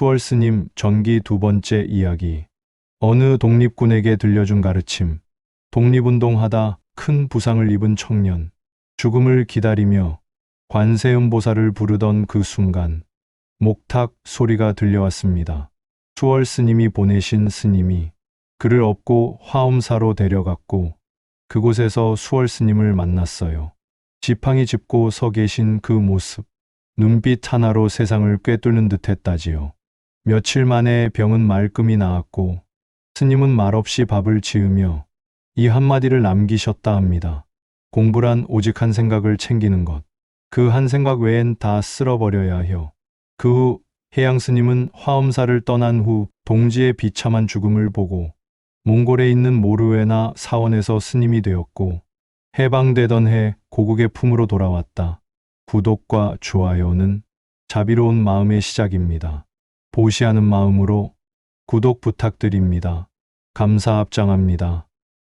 수월 스님 전기 두 번째 이야기. 어느 독립군에게 들려준 가르침. 독립운동하다 큰 부상을 입은 청년. 죽음을 기다리며 관세음 보살을 부르던 그 순간 목탁 소리가 들려왔습니다. 수월 스님이 보내신 스님이 그를 업고 화엄사로 데려갔고 그곳에서 수월 스님을 만났어요. 지팡이 짚고 서 계신 그 모습. 눈빛 하나로 세상을 꿰뚫는 듯 했다지요. 며칠 만에 병은 말끔히 나았고 스님은 말없이 밥을 지으며 이 한마디를 남기셨다 합니다. 공부란 오직 한 생각을 챙기는 것. 그 한 생각 외엔 다 쓸어버려야 해요. 그 후 해양 스님은 화엄사를 떠난 후 동지의 비참한 죽음을 보고 몽골에 있는 모르웨나 사원에서 스님이 되었고 해방되던 해 고국의 품으로 돌아왔다. 구독과 좋아요는 자비로운 마음의 시작입니다. 보시하는 마음으로 구독 부탁드립니다. 감사 합장합니다.